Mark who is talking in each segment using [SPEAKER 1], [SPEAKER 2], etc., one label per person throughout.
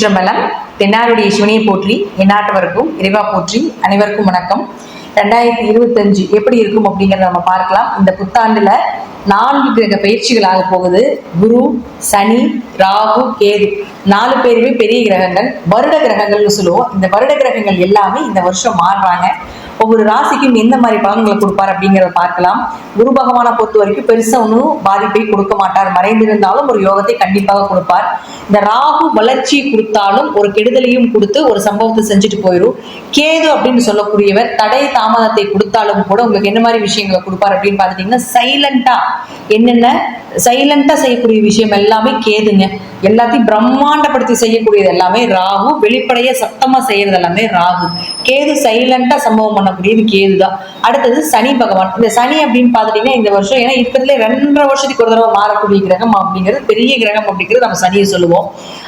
[SPEAKER 1] திருச்சிற்றம்பலம் தென்னாருடைய சிவனியை போற்றி எந்நாட்டவருக்கும் இறைவா போற்றி அனைவருக்கும் வணக்கம். ரெண்டாயிரத்தி இருபத்தஞ்சு எப்படி இருக்கும் அப்படிங்கறத நம்ம பார்க்கலாம். இந்த புத்தாண்டுல நான்கு கிரக பயிற்சிகளாக போகுது. குரு சனி ராகு கேது. நாலு பேருமே பெரிய கிரகங்கள். வருட கிரகங்கள்னு சொல்லுவோம். இந்த வருட கிரகங்கள் எல்லாமே இந்த வருஷம் மாறுறாங்க. ஒவ்வொரு ராசிக்கும் எந்த மாதிரி பலன்களை கொடுப்பார் அப்படிங்கிறத பார்க்கலாம். குரு பகவானை பொறுத்த வரைக்கும் பெருசா ஒன்றும் பாதிப்பை கொடுக்க மாட்டார். மறைந்திருந்தாலும் ஒரு யோகத்தை கண்டிப்பாக கொடுப்பார். இந்த ராகு வளர்ச்சி கொடுத்தாலும் ஒரு கெடுதலையும் கொடுத்து ஒரு சம்பவத்தை செஞ்சுட்டு போயிடும் கேது அப்படின்னு சொல்லக்கூடியவர் தடை தாமதத்தை கொடுத்தாலும் கூட உங்களுக்கு என்ன மாதிரி விஷயங்களை கொடுப்பார் அப்படின்னு பார்த்துட்டீங்கன்னா சைலண்டா என்னென்ன? சைலண்டா செய்யக்கூடிய விஷயம் எல்லாமே கேதுங்க. எல்லாத்தையும் பிரம்மாண்டப்படுத்தி செய்யக்கூடியது எல்லாமே ராகு. வெளிப்படைய சத்தமா செய்யறது எல்லாமே ராகு. கேது சைலண்டா சம்பவம் பண்ணக்கூடியது கேது தான் அடுத்தது சனி பகவான். இந்த சனி அப்படின்னு பாத்துட்டீங்கன்னா இந்த வருஷம் ஏன்னா இருக்கிறதுல ரெண்டரை வருஷத்துக்கு ஒரு தடவை மாறக்கூடிய கிரகம் அப்படிங்கிறது பெரிய கிரகம் அப்படிங்கிறது நம்ம சனியை சொல்லுவோம்.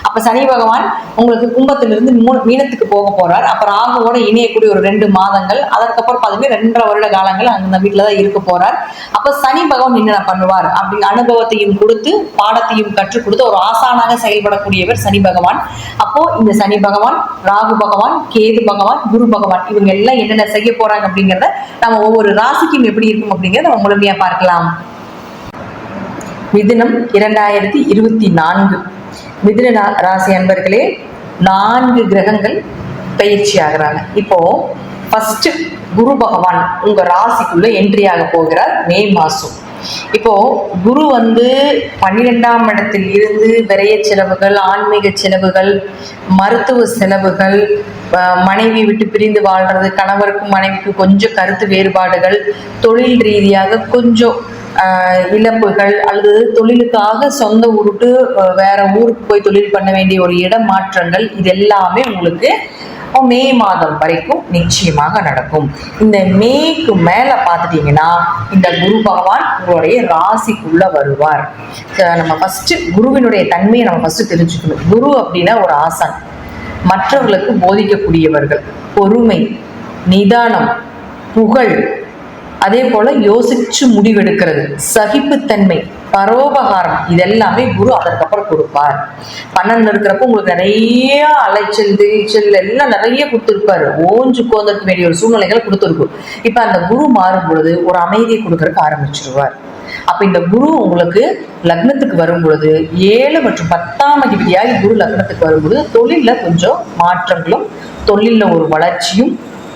[SPEAKER 1] அப்ப சனி பகவான் உங்களுக்கு கும்பத்திலிருந்து மூணு மீனத்துக்கு போக போறார். அப்ப ராகுவோட இணையக்கூடிய ஒரு ரெண்டு மாதங்கள் அதற்கப்புறம் பார்த்தீங்கன்னா ரெண்டரை வருட காலங்கள் அந்த வீட்டுல தான் இருக்க போறார். அப்ப சனி பகவான் என்னென்ன பண்ணுவார்? அப்படிங்கிற அனுபவத்தையும் கொடுத்து பாடத்தையும் கற்றுக் கொடுத்து ஒரு ஆசானாக செயல்படக்கூடியவர் சனி பகவான். அப்போ இந்த சனி பகவான் ராகு பகவான் கேது பகவான் குரு குரு பகவான் இவங்க எல்லாம் என்னென்ன செய்ய போறாங்க அப்படிங்கிறத நம்ம ஒவ்வொரு ராசிக்கும் எப்படி இருக்கும் அப்படிங்கிறத நம்ம முழுமையா பார்க்கலாம். மிதுனம் இரண்டாயிரத்தி இருபத்தி நான்கு. மிதுன ராசி அன்பர்களே நான்கு கிரகங்கள் பயிற்சி ஆகிறாங்க. இப்போ ஃபர்ஸ்ட் குரு பகவான் உங்க ராசிக்குள்ள என்ட்ரி ஆக போகிறார் மே மாசம். இப்போ குரு வந்து பன்னிரெண்டாம் இடத்தில் இருந்து விரைய செலவுகள் ஆன்மீக செலவுகள் மருத்துவ செலவுகள் மனைவி விட்டு பிரிந்து வாழ்றது கணவருக்கும் மனைவிக்கும் கொஞ்சம் கருத்து வேறுபாடுகள் தொழில் ரீதியாக கொஞ்சம் இழப்புகள் அல்லது தொழிலுக்காக சொந்த ஊருக்கு வேற ஊருக்கு போய் தொழில் பண்ண வேண்டிய ஒரு இடம் மாற்றங்கள் இது எல்லாமே உங்களுக்கு மே மாதம் வரைக்கும் நிச்சயமாக நடக்கும். இந்த மேக்கு மேல பார்த்துட்டீங்கன்னா இந்த குரு பகவான் உங்களுடைய ராசிக்குள்ள வருவார். நம்ம ஃபர்ஸ்ட் குருவினுடைய தன்மையை நம்ம ஃபர்ஸ்ட் தெரிஞ்சுக்கணும். குரு அப்படின்னா ஒரு ஆசன். மற்றவர்களுக்கு போதிக்கக்கூடியவர்கள். பொறுமை நிதானம் புகழ் அதே போல யோசிச்சு முடிவெடுக்கிறது. சகிப்புத்தன்மை பரோபகாரம் இதெல்லாமே குரு அதற்கப்புறம் கொடுப்பார். பன்னெண்டு இருக்கிறப்போ உங்களுக்கு நிறைய அலைச்சல் திரிச்சல் எல்லாம் நிறைய கொடுத்துருப்பாரு. ஓஞ்சு கோந்தற்கு வேண்டிய ஒரு சூழ்நிலைகளை கொடுத்துருக்கும். இப்ப அந்த குரு மாறும் பொழுது ஒரு அமைதியை கொடுக்கறதுக்கு ஆரம்பிச்சிருவார். அப்ப இந்த குரு உங்களுக்கு லக்னத்துக்கு வரும் பொழுது ஏழு மற்றும் பத்தாம் அதிபதியாகி குரு லக்னத்துக்கு வரும்பொழுது தொழில்ல கொஞ்சம் மாற்றங்களும் தொழில்ல ஒரு வளர்ச்சியும்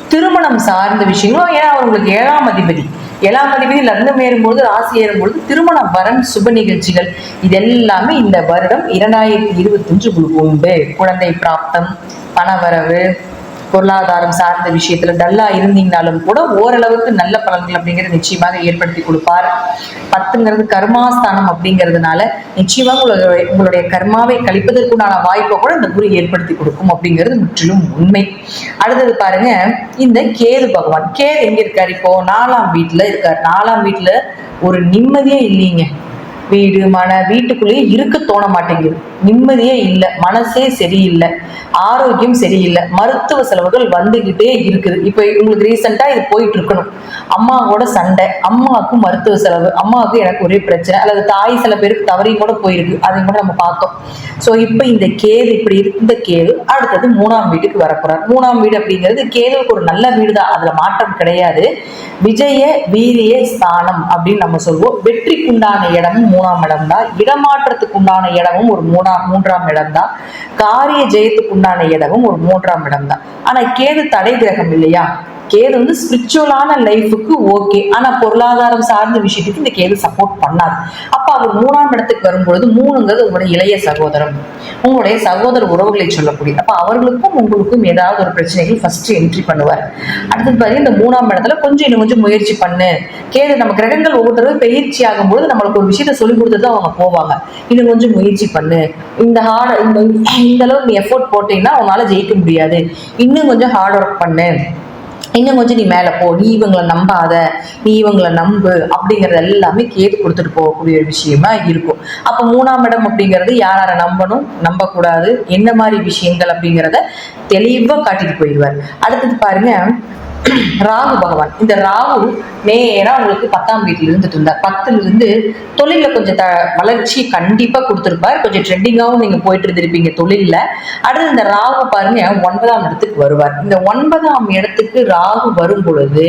[SPEAKER 1] திருமணம் சார்ந்த விஷயங்களும் ஏன்னா அவங்களுக்கு ஏழாம் அதிபதி. ஏழாம் அதிபதி லக்னம் ஏறும்பொழுது ராசி ஏறும்பொழுது திருமணம் வரன் சுப நிகழ்ச்சிகள். இதெல்லாமே இந்த வருடம் இரண்டாயிரத்தி இருபத்தஞ்சு உங்களுக்கு உண்டு குழந்தை பிராப்தம் பணவரவு பொருளாதாரம் சார்ந்த விஷயத்துல டல்லா இருந்தீங்கனாலும் கூட ஓரளவுக்கு நல்ல பலன்கள் அப்படிங்கிறது நிச்சயமாக ஏற்படுத்தி கொடுப்பார். பத்துங்கிறது கர்மாஸ்தானம் அப்படிங்கிறதுனால நிச்சயமாக உங்களுடைய உங்களுடைய கர்மாவை கழிப்பதற்குண்டான வாய்ப்பை கூட இந்த குரு ஏற்படுத்தி கொடுக்கும் அப்படிங்கிறது முற்றிலும் உண்மை. அடுத்தது பாருங்க இந்த கேது பகவான். கேது எங்க இருக்காரு இப்போ? நாலாம் வீட்டுல இருக்காரு. நாலாம் வீட்டுல ஒரு நிம்மதியே இல்லைங்க. வீடு மன வீட்டுக்குள்ளேயே இருக்க தோண மாட்டேங்குது. நிம்மதியே இல்லை மனசே சரியில்லை ஆரோக்கியம் சரியில்லை மருத்துவ செலவுகள் வந்துகிட்டே இருக்குது. இப்போ உங்களுக்கு ரீசெண்டாக இது போயிட்டு இருக்கணும் அம்மாவோட சண்டை அம்மாவுக்கும் மருத்துவ செலவு அம்மாவுக்கு எனக்கு ஒரே பிரச்சனை. அல்லது தாய் சில பேருக்கு தவறையும் கூட போயிருக்கு. அதையும் கூட நம்ம பார்த்தோம். ஸோ இப்போ இந்த கேது இப்படி இருந்த கேது அடுத்தது மூணாம் வீட்டுக்கு வரப்போறார். மூணாம் வீடு அப்படிங்கிறது கேதுவுக்கு ஒரு நல்ல வீடு தான் அதுல மாற்றம் கிடையாது. விஜய வீரிய ஸ்தானம் அப்படின்னு நம்ம சொல்லுவோம் வெற்றிக்குண்டான இடமும் மூணாம் இடம் தான் இடமாற்றத்துக்கு உண்டான இடமும் ஒரு மூணாம் மூன்றாம் இடம் தான் காரிய ஜெயத்துக்கு உண்டான இடமும் ஒரு மூன்றாம் இடம் தான் ஆனா கேது தடை கிரகம் இல்லையா? கேது வந்து ஸ்பிரிச்சுவலான லைஃபுக்கு ஓகே ஆனா பொருளாதாரம் சார்ந்த விஷயத்துக்கு இந்த கேது சப்போர்ட் பண்ணாது. அப்ப அவர் மூணாம் இடத்துக்கு வரும்பொழுது மூணுங்கிறது உங்களுடைய இளைய சகோதரம். உங்களுடைய சகோதர உறவுகளை சொல்லக்கூடியது அப்ப அவர்களுக்கும் உங்களுக்கும் ஏதாவது ஒரு பிரச்சனைகள் ஃபர்ஸ்ட் என்ட்ரி பண்ணுவார். அடுத்தது பாருங்க இந்த மூணாம் இடத்துல கொஞ்சம் இன்னும் கொஞ்சம் முயற்சி பண்ணு. கேது நம்ம கிரகங்கள் ஒவ்வொருத்தரும் பயிற்சி ஆகும்போது நம்மளுக்கு ஒரு விஷயத்த சொல்லி கொடுத்துட்டு அவங்க போவாங்க. இன்னும் கொஞ்சம் முயற்சி பண்ணு. இந்த ஹார்ட் இந்த இந்த அளவுக்கு நீ எஃபோர்ட் போட்டீங்கன்னா உன்னால ஜெயிக்க முடியாது. இன்னும் கொஞ்சம் ஹார்ட் ஒர்க் பண்ணு. இன்னும் கொஞ்சம் நீ மேலே போ. நீ இவங்களை நம்பாத. நீ இவங்களை நம்பு. அப்படிங்கிறது எல்லாமே கேட்டு கொடுத்துட்டு போகக்கூடிய ஒரு விஷயமா இருக்கும். அப்போ மூணாம் இடம் அப்படிங்கிறது யார் யாரை நம்பணும்? நம்பக்கூடாது. என்ன மாதிரி விஷயங்கள் அப்படிங்கிறத தெளிவாக காட்டிட்டு போயிடுவார். அடுத்தது பாருங்க ராகு பகவான். இந்த ராகு நேரா உங்களுக்கு பத்தாம் வீட்டில் இருந்துட்டு இருந்தார். பத்துல இருந்து தொழில கொஞ்சம் த வளர்ச்சி கண்டிப்பா கொடுத்துருப்பார். கொஞ்சம் ட்ரெண்டிங்காகவும் நீங்க போயிட்டு இருந்திருப்பீங்க தொழிலில். அடுத்து இந்த ராகு பாருங்க ஒன்பதாம் இடத்துக்கு வருவார். இந்த ஒன்பதாம் இடத்துக்கு ராகு வரும் பொழுது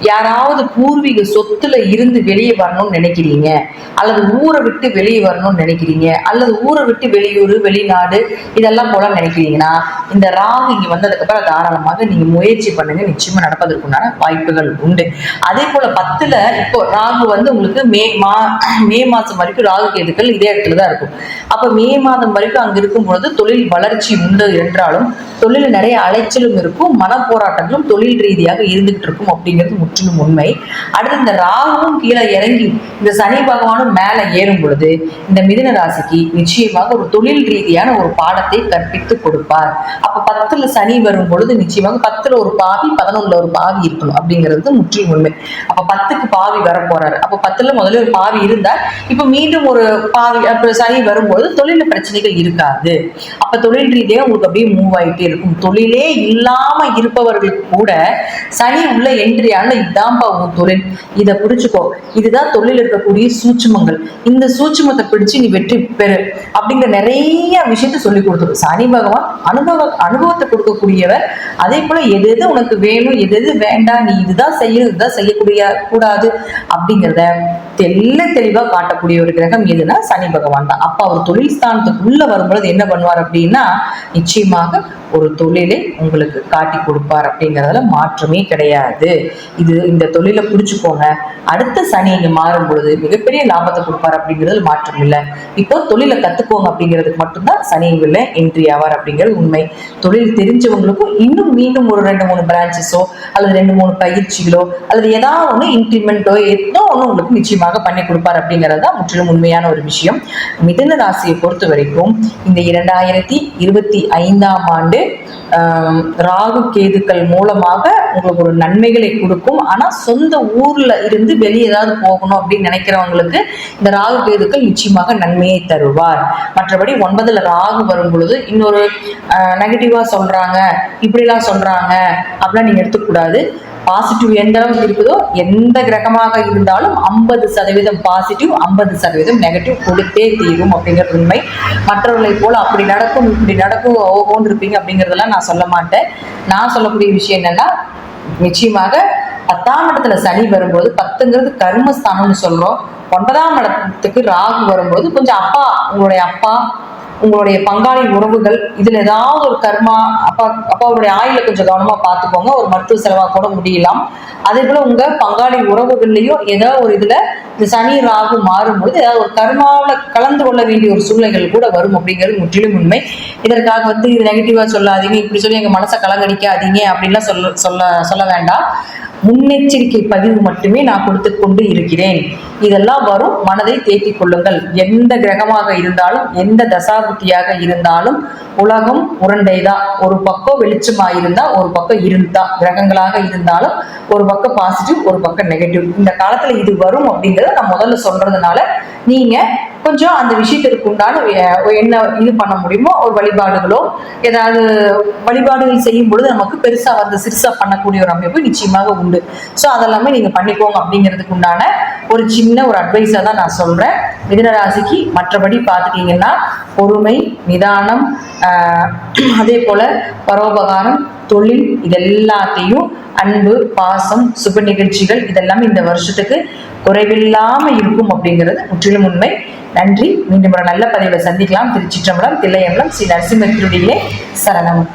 [SPEAKER 1] யாராவது பூர்வீக சொத்துல இருந்து வெளியே வரணும்னு நினைக்கிறீங்க. அல்லது ஊரை விட்டு வெளியே வரணும்னு நினைக்கிறீங்க. அல்லது ஊரை விட்டு வெளியூர் வெளிநாடு இதெல்லாம் போல நினைக்கிறீங்கன்னா இந்த ராகு இங்க வந்ததுக்கு அப்புறம் தாராளமாக நீங்க முயற்சி பண்ணுங்க. நிச்சயமா நடப்பதற்குண்டான வாய்ப்புகள் உண்டு. அதே போல பத்துல இப்போ ராகு வந்து உங்களுக்கு மே மா மே மாசம் வரைக்கும் ராகு கேதுக்கள் இதே இடத்துல தான் இருக்கும். அப்ப மே மாதம் வரைக்கும் அங்க இருக்கும் பொழுது தொழில் வளர்ச்சி உண்டு என்றாலும் தொழில் நிறைய அலைச்சலும் இருக்கும் மன போராட்டங்களும் தொழில் ரீதியாக இருந்துகிட்டு இருக்கும் அப்படிங்கிறது முற்றிலும் உண்மை. அடுத்து இந்த ராகுவும் கீழே இறங்கி இந்த சனி பகவானும் மேல ஏறும் பொழுது இந்த மிதுன ராசிக்கு நிச்சயமாக ஒரு தொழில் ரீதியான ஒரு பாடத்தை கற்பித்து கொடுப்பார். அப்ப பத்துல சனி வரும் பொழுது நிச்சயமாக பத்துல ஒரு பாவி பதினொன்னுல ஒரு பாவி இருக்கணும் அப்படிங்கிறது முற்றிலும் உண்மை. அப்ப பத்துக்கு பாவி வர போறாரு அப்ப பத்துல முதல்ல ஒரு பாவி இருந்தார். இப்ப மீண்டும் ஒரு பாவி அப்ப சனி வரும்போது தொழில பிரச்சனைகள் இருக்காது. அப்ப தொழில் ரீதியாக உங்களுக்கு அப்படியே மூவ் ஆயிட்டே இருக்கும். தொழிலே இல்லாம இருப்பவர்களுக்கு கூட சனி உள்ள என்ட்ரி ஆன இதான்பா உன் தொழில். இதை புரிச்சுக்கோ இதுதான் தொழில் இருக்கக்கூடிய சூட்சுமங்கள். இந்த சூட்சுமத்தை பிடிச்சு நீ வெற்றி பெறு அப்படிங்கிற நிறைய விஷயத்த சொல்லி கொடுத்துரும் சனி பகவான் அனுபவ அனுபவத்தை கொடுக்கக்கூடியவர். அதே போல எது எது உனக்கு வேணும் எது எது வேண்டாம் நீ இதுதான் செய்யணும் இதுதான் செய்யக்கூடிய கூடாது அப்படிங்கிறத தெல்ல தெளிவா காட்டக்கூடிய ஒரு கிரகம் எதுனா சனி பகவான் தான். அப்ப அவர் தொழில் ஸ்தானத்துக்குள்ள வரும்பொழுது என்ன பண்ணுவார் அப்படின்னா நிச்சயமாக ஒரு தொழிலை உங்களுக்கு காட்டி கொடுப்பார் அப்படிங்கிறதுல மாற்றமே கிடையாது. இது இந்த தொழிலை புடிச்சுக்கோங்க அடுத்த சனி இங்கே மாறும் பொழுது மிகப்பெரிய லாபத்தை கொடுப்பார் அப்படிங்கிறது மாற்றம் இல்லை. இப்போ தொழிலை கத்துக்கோங்க அப்படிங்கிறதுக்கு மட்டும்தான் சனி இங்குள்ள என்ட்ரி ஆவார் அப்படிங்கிறது உண்மை. தொழில் தெரிஞ்சவங்களுக்கும் இன்னும் மீண்டும் ஒரு ரெண்டு மூணு பிரான்ச்சஸோ அல்லது ரெண்டு மூணு பயிற்சிகளோ அல்லது ஏதாவது ஒன்று இன்க்ரிமெண்ட்டோ ஏதோ ஒன்று உங்களுக்கு நிச்சயமாக பண்ணி கொடுப்பார் அப்படிங்கிறது தான் முற்றிலும் உண்மையான ஒரு விஷயம். மிதன ராசியை பொறுத்த வரைக்கும் இந்த இரண்டாயிரத்தி இருபத்தி ஐந்தாம் ஆண்டு ஆம், ராகு கேதுக்கள் மூலமாக உங்களுக்கு ஒரு நன்மைகளை கொடுக்கும். ஆனால் சொந்த ஊர்ல இருந்து வெளியே ஏதாவது போகணும் அப்படின்னு நினைக்கிறவங்களுக்கு இந்த ராகு கேதுக்கள் நிச்சயமாக நன்மையை தருவார். மற்றபடி ஒன்பதுல ராகு வரும் பொழுது இன்னொரு நெகட்டிவா சொல்றாங்க இப்படிலாம் சொல்றாங்க அப்படிலாம் நீங்க எடுத்துக்கூடாது பாசிட்டிவ் எந்த அளவுக்கு இருக்குதோ எந்த கிரகமாக இருந்தாலும் ஐம்பது சதவீதம் பாசிட்டிவ் ஐம்பது சதவீதம் நெகட்டிவ் கொடுத்தே தீரும் அப்படிங்கிற உண்மை. மற்றவர்களை போல அப்படி நடக்கும் இப்படி நடக்கும் ஓகோன்னு இருப்பீங்க அப்படிங்கிறதெல்லாம் நான் சொல்ல மாட்டேன். நான் சொல்லக்கூடிய விஷயம் என்னன்னா நிச்சயமாக பத்தாம் இடத்துல சனி வரும்போது பத்துங்கிறது கர்மஸ்தானம்னு சொல்றோம். ஒன்பதாம் இடத்துக்கு ராகு வரும்போது கொஞ்சம் அப்பா உங்களுடைய அப்பா உங்களுடைய பங்காளி உறவுகள் இதுல ஏதாவது ஒரு கர்மா அப்பா அப்பாவுடைய ஆயுள கொஞ்சம் கவனமா பார்த்துக்கோங்க. ஒரு மருத்துவ செலவா கூட முடியலாம். அதே போல உங்க பங்காளி உறவுகள்லயும் ஏதோ ஒரு இதுல இந்த சனி ராகு மாறும்போது ஒரு கர்மாவில் கலந்து கொள்ள வேண்டிய ஒரு சூழ்நிலைகள் கூட வரும் அப்படிங்கிறது முற்றிலும் உண்மை. இதற்காக வந்து இது நெகட்டிவாக சொல்லாதீங்க. இப்படி சொல்லி எங்கள் மனசை கலங்கடிக்காதீங்க அப்படின்லாம் சொல்ல சொல்ல சொல்ல வேண்டாம். முன்னெச்சரிக்கை பதிவு மட்டுமே நான் கொடுத்து கொண்டு இருக்கிறேன். இதெல்லாம் வரும். மனதை தேக்கிக் கொள்ளுங்கள். எந்த கிரகமாக இருந்தாலும் எந்த தசாபுத்தியாக இருந்தாலும் உலகம் உருண்டைதான் ஒரு பக்கம் வெளிச்சமா இருந்தா ஒரு பக்கம் இருந்தா. கிரகங்களாக இருந்தாலும் ஒரு பக்கம் பாசிட்டிவ் ஒரு பக்கம் நெகட்டிவ் இந்த காலத்துல இது வரும் அப்படிங்கிறது நான் முதல்ல சொல்றதுனால நீங்க கொஞ்சம் அந்த விஷயத்திற்கு உண்டான என்ன இது பண்ண முடியுமோ ஒரு வழிபாடுகளோ ஏதாவது வழிபாடுகள் செய்யும் பொழுது நமக்கு பெருசா வந்து சிறுசா பண்ணக்கூடிய ஒரு அமைப்பு நிச்சயமாக உண்டு. ஸோ அதெல்லாமே நீங்க பண்ணிக்கோங்க அப்படிங்கிறதுக்கு உண்டான ஒரு சின்ன ஒரு அட்வைஸா தான் நான் சொல்றேன். மிதனராசிக்கு மற்றபடி பார்த்துட்டீங்கன்னா பொறுமை நிதானம் அதே போல பரோபகாரம் தொழில் இதெல்லாத்தையும் அன்பு பாசம் சுப நிகழ்ச்சிகள் இதெல்லாம் இந்த வருஷத்துக்கு குறைவில்லாம இருக்கும் அப்படிங்கிறது முற்றிலும் உண்மை. நன்றி. மீண்டும் ஒரு நல்ல பதிவை சந்திக்கலாம். திருச்சிற்றம்பலம் தில்லையம்பலம் ஸ்ரீ நரசிம்மத்தினுடைய சரணம்.